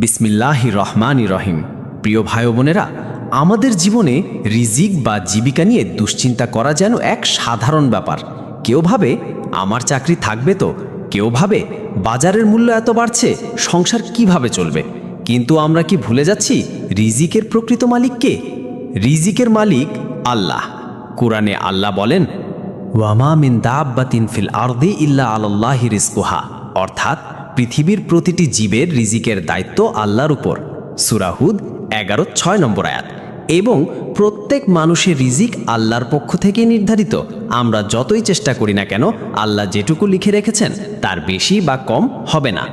বিসমিল্লাহ রহমান রহিম প্রিয় ভাই বোনেরা, আমাদের জীবনে রিজিক বা জীবিকা নিয়ে দুশ্চিন্তা করা যেন এক সাধারণ ব্যাপার। কেউ ভাবে, আমার চাকরি থাকবে তো? কেউ ভাবে, বাজারের মূল্য এত বাড়ছে, সংসার কীভাবে চলবে? কিন্তু আমরা কি ভুলে যাচ্ছি, রিজিকের প্রকৃত মালিক কে? রিজিকের মালিক আল্লাহ। কোরআনে আল্লাহ বলেন ওয়ামা মিন দাব্বাতিন ফিল আরদি ইল্লা আলাল্লাহি রিজকুহা। অর্থাৎ পৃথিবীর প্রতিটি জীবের রিজিকের দায়িত্ব আল্লাহর উপর। সুরাহুদ এগারো ছয় নম্বর আয়াত। এবং প্রত্যেক মানুষের রিজিক আল্লাহর পক্ষ থেকে নির্ধারিত। আমরা যতই চেষ্টা করি না কেন, আল্লাহ যেটুকু লিখে রেখেছেন, তার বেশি বা কম হবে না।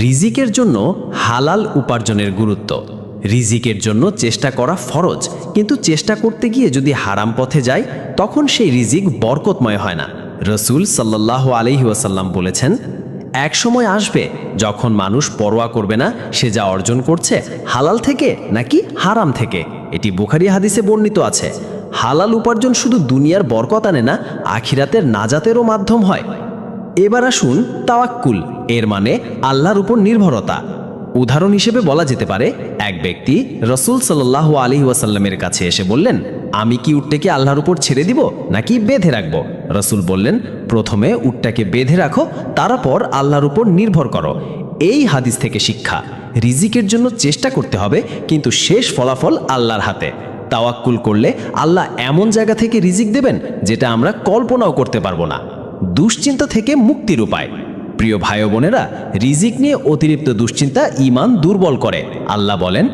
রিজিকের জন্য হালাল উপার্জনের গুরুত্ব। রিজিকের জন্য চেষ্টা করা ফরজ। কিন্তু চেষ্টা করতে গিয়ে যদি হারাম পথে যায় তখন সেই রিজিক বরকতময় হয় না। রসুল সাল্লাহ আলহি ওয়াসাল্লাম বলেছেন এক সময় আসবে যখন মানুষ পরোয়া করবে না, সে যা অর্জন করছে হালাল থেকে নাকি হারাম থেকে? এটি বুখারি হাদিসে বর্ণিত আছে। হালাল উপার্জন শুধু দুনিয়ার বরকত আনে না, আখিরাতের নাজাতেরও মাধ্যম হয়। এবার আসুন তাওয়াক্কুল, এর মানে আল্লাহর উপর নির্ভরতা। উদাহরণ হিসেবে বলা যেতে পারে, এক ব্যক্তি রসুল সাল্লাহ আলী ওয়াসাল্লামের কাছে এসে বললেন, আমি কি উটটাকে আল্লাহর উপর ছেড়ে দিব নাকি বেঁধে রাখব? রসুল বললেন, প্রথমে উটটাকে বেঁধে রাখো, তারপর আল্লাহর উপর নির্ভর করো। এই হাদিস থেকে শিক্ষা, রিজিকের জন্য চেষ্টা করতে হবে, কিন্তু শেষ ফলাফল আল্লাহর হাতে। তাওয়াক্কুল করলে আল্লাহ এমন জায়গা থেকে রিজিক দেবেন, যেটা আমরা কল্পনাও করতে পারব না। দুশ্চিন্তা থেকে মুক্তির উপায়। প্রিয় ভাই বোনেরা, রিজিক নিয়ে অতিরিক্ত দুশ্চিন্তা ইমান দুর্বল করে। আল্লাহ বলেন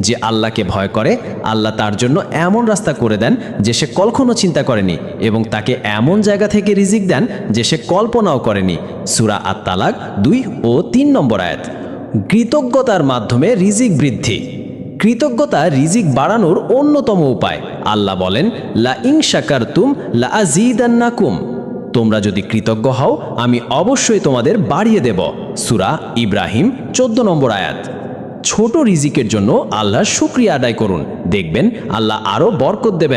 যে আল্লাহকে ভয় করে, আল্লাহ তার জন্য এমন রাস্তা করে দেন যে সে কখনো চিন্তা করেনি এবং তাকে এমন জায়গা থেকে রিজিক দেন যে সে কল্পনাও করেনি। সুরা আত তালাক দুই ও তিন নম্বর আয়াত। কৃতজ্ঞতার মাধ্যমে রিজিক বৃদ্ধি। কৃতজ্ঞতা রিজিক বাড়ানোর অন্যতম উপায়। আল্লাহ বলেন, লা ইং শাকারতুম লা আজিদান্নাকুম তোমরা যদি কৃতজ্ঞ হও, আমি অবশ্যই তোমাদের বাড়িয়ে দেব। সুরা ইব্রাহিম, চোদ্দ নম্বর আয়াত। ছোট রিজিকের জন্য আল্লাহ শুক্রিয়া আদায় করুন। দেখবেন, আল্লাহ আরও বরকত দেবেন।